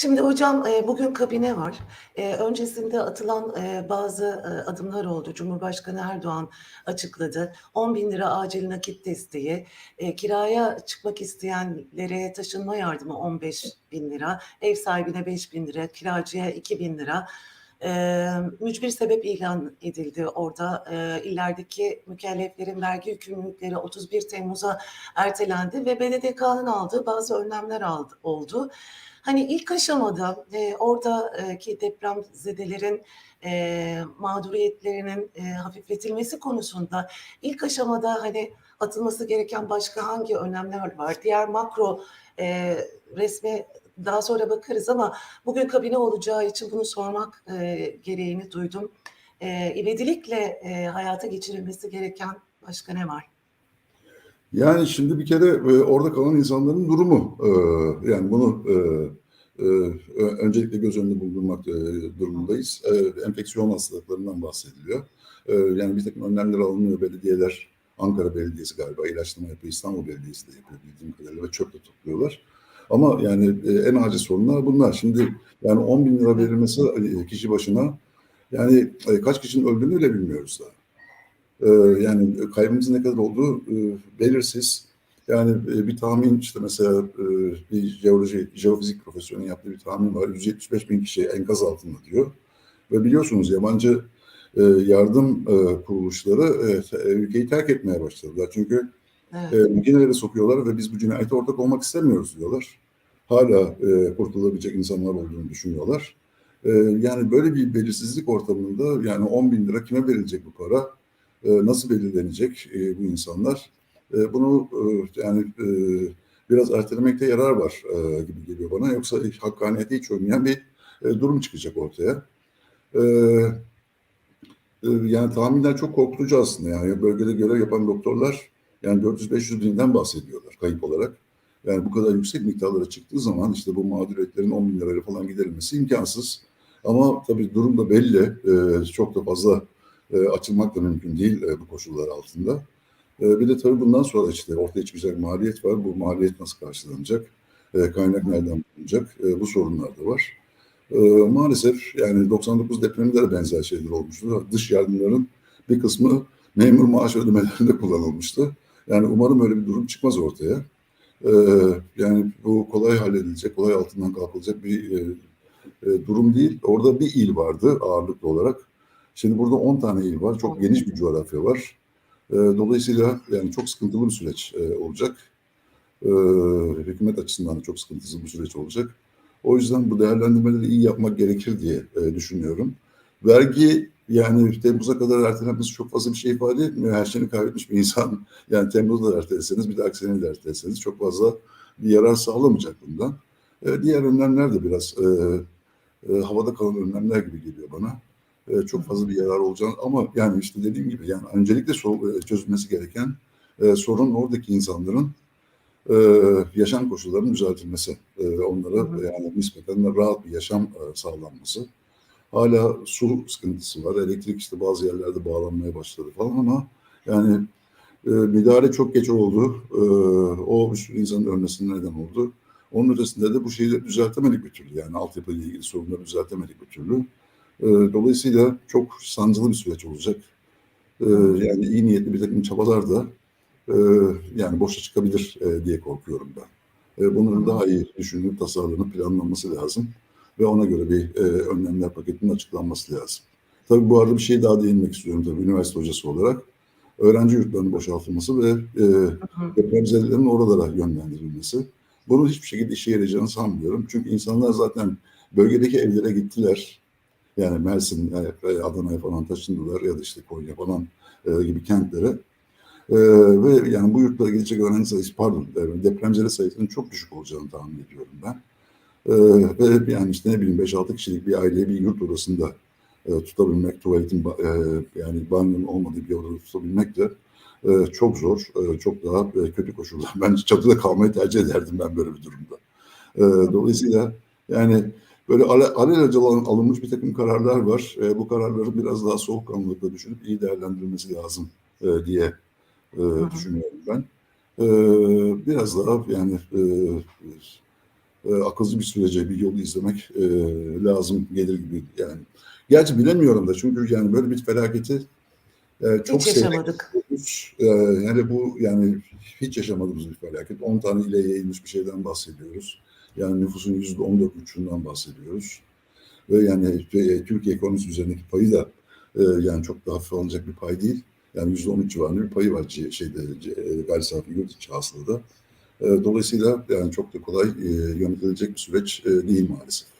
Şimdi hocam e, bugün kabine var. E, öncesinde atılan e, bazı adımlar oldu. Cumhurbaşkanı Erdoğan açıkladı. 10 bin lira acil nakit desteği, kiraya çıkmak isteyenlere taşınma yardımı 15 bin lira, ev sahibine 5 bin lira, kiracıya 2 bin lira. E, mücbir sebep ilan edildi orada. E, illerdeki mükelleflerin vergi yükümlülükleri 31 Temmuz'a ertelendi ve BDDK'nın aldığı bazı önlemler aldı, oldu. Hani ilk aşamada e, oradaki depremzedelerin e, mağduriyetlerinin e, hafifletilmesi konusunda ilk aşamada hani atılması gereken başka hangi önlemler var? Diğer makro e, resme daha sonra bakarız ama bugün kabine olacağı için bunu sormak e, gereğini duydum. E, ivedilikle e, hayata geçirilmesi gereken başka ne var? Yani şimdi bir kere e, orada kalan insanların durumu e, yani bunu e, e, öncelikle göz önünde bulundurmak e, durumundayız. E, enfeksiyon hastalıklarından bahsediliyor. E, yani bir takım önlemler alınıyor belediyeler. Ankara Belediyesi galiba ilaçlama yapıyor, İstanbul Belediyesi de yapıyor bildiğim kadarıyla ve çöp de topluyorlar. Ama yani e, en acil sorunlar bunlar. Şimdi yani 10 bin lira verilmesi e, kişi başına yani e, kaç kişinin öldüğünü bile bilmiyoruz daha. Yani kaybımızın ne kadar olduğu belirsiz. Yani bir tahmin işte mesela bir jeoloji, jeofizik profesörünün yaptığı bir tahmin var. 175 bin kişi enkaz altında diyor. Ve biliyorsunuz yabancı yardım kuruluşları ülkeyi terk etmeye başladılar. Çünkü Evet. e, ülkelere sokuyorlar ve biz bu cinayete ortak olmak istemiyoruz diyorlar. Hala e, kurtulabilecek insanlar olduğunu düşünüyorlar. E, yani böyle bir belirsizlik ortamında yani 10 bin lira kime verilecek bu para? E, nasıl belirlenecek e, bu insanlar? E, bunu e, yani e, biraz ertelemekte yarar var e, gibi geliyor bana. Yoksa hakkaniyete hiç uymayan bir e, durum çıkacak ortaya. E, e, yani tahminler çok korkutucu aslında. Yani bölgede görev yapan doktorlar yani 400-500 binden bahsediyorlar kayıp olarak. Yani bu kadar yüksek miktarlara çıktığı zaman işte bu mağduriyetlerin 10 bin lirayla falan giderilmesi imkansız. Ama tabii durum da belli. E, çok da fazla e, açılmak da mümkün değil e, bu koşullar altında. E, bir de tabii bundan sonra işte ortaya çıkacak maliyet var. Bu maliyet nasıl karşılanacak? Kaynak nereden bulunacak? Bu sorunlar da var. Maalesef yani 99 depreminde de benzer şeyler olmuştu. Dış yardımların bir kısmı memur maaş ödemelerinde kullanılmıştı. Yani umarım öyle bir durum çıkmaz ortaya. E, yani bu kolay halledilecek, kolay altından kalkılacak bir e, e, durum değil. Orada bir il vardı ağırlıklı olarak. Şimdi burada 10 tane il var. Çok geniş bir coğrafya var. E, dolayısıyla yani çok sıkıntılı bir süreç e, olacak. E, hükümet açısından da çok sıkıntılı bir süreç olacak. O yüzden bu değerlendirmeleri iyi yapmak gerekir diye e, düşünüyorum. Vergi yani Temmuz'a kadar ertelenmesi çok fazla bir şey ifade etmiyor. Her şeyini kaybetmiş bir insan yani Temmuz'da da erteleseniz bir dahaki sene de erteleseniz çok fazla bir yarar sağlamayacak bundan. E, diğer önlemler de biraz e, e, havada kalan önlemler gibi geliyor bana. E, çok fazla bir yarar olacağını ama yani işte dediğim gibi yani öncelikle so- e, çözülmesi gereken e, sorun oradaki insanların e, yaşam koşullarının düzeltilmesi. E, onlara Hı hı. yani nispeten rahat bir yaşam e, sağlanması. Hala su sıkıntısı var. Elektrik işte bazı yerlerde bağlanmaya başladı falan ama yani e, müdahale çok geç oldu. E, o bir sürü insanın ölmesine neden oldu. Onun ötesinde de bu şeyi düzeltemedik bir türlü. Yani altyapıyla ilgili sorunları düzeltemedik bir türlü. E, dolayısıyla çok sancılı bir süreç olacak. E, yani iyi niyetli bir takım çabalar da e, yani boşa çıkabilir e, diye korkuyorum ben. E, bunun daha iyi düşünülüp tasarlanıp planlanması lazım ve ona göre bir e, önlemler paketinin açıklanması lazım. Tabii bu arada bir şey daha değinmek istiyorum tabii üniversite hocası olarak. Öğrenci yurtlarının boşaltılması ve e, depremzedelerin oralara yönlendirilmesi. Bunun hiçbir şekilde işe yarayacağını sanmıyorum. Çünkü insanlar zaten bölgedeki evlere gittiler. Yani Mersin, e, Adana'ya falan taşındılar ya da işte Konya falan e, gibi kentlere. E, ve yani bu yurtlara gidecek öğrenci sayısı, pardon, e, depremzede sayısının çok düşük olacağını tahmin ediyorum ben. E, ve yani işte ne bileyim 5-6 kişilik bir aileyi bir yurt odasında e, tutabilmek, tuvaletin e, yani banyonun olmadığı bir odada tutabilmek de e, çok zor, e, çok daha e, kötü koşullar. Ben çatıda kalmayı tercih ederdim ben böyle bir durumda. E, dolayısıyla yani böyle ale, alelacele alın- alınmış bir takım kararlar var. E, bu kararları biraz daha soğukkanlılıkla düşünüp iyi değerlendirilmesi lazım e, diye e, düşünüyorum ben. E, biraz daha yani e, e, akılcı bir sürece bir yolu izlemek e, lazım gelir gibi yani. Gerçi bilemiyorum da çünkü yani böyle bir felaketi e, çok Hiç yaşamadık. E, yani bu yani hiç yaşamadığımız bir felaket. 10 tane ile yayılmış bir şeyden bahsediyoruz. Yani nüfusun yüzde on dört buçuğundan bahsediyoruz. Ve yani e, Türkiye ekonomisi üzerindeki payı da e, yani çok da hafif alınacak bir pay değil. Yani yüzde on üç civarında bir payı var şeyde e, gayri safi yurt içi hasılada. E, dolayısıyla yani çok da kolay e, yönetilecek bir süreç e, değil maalesef.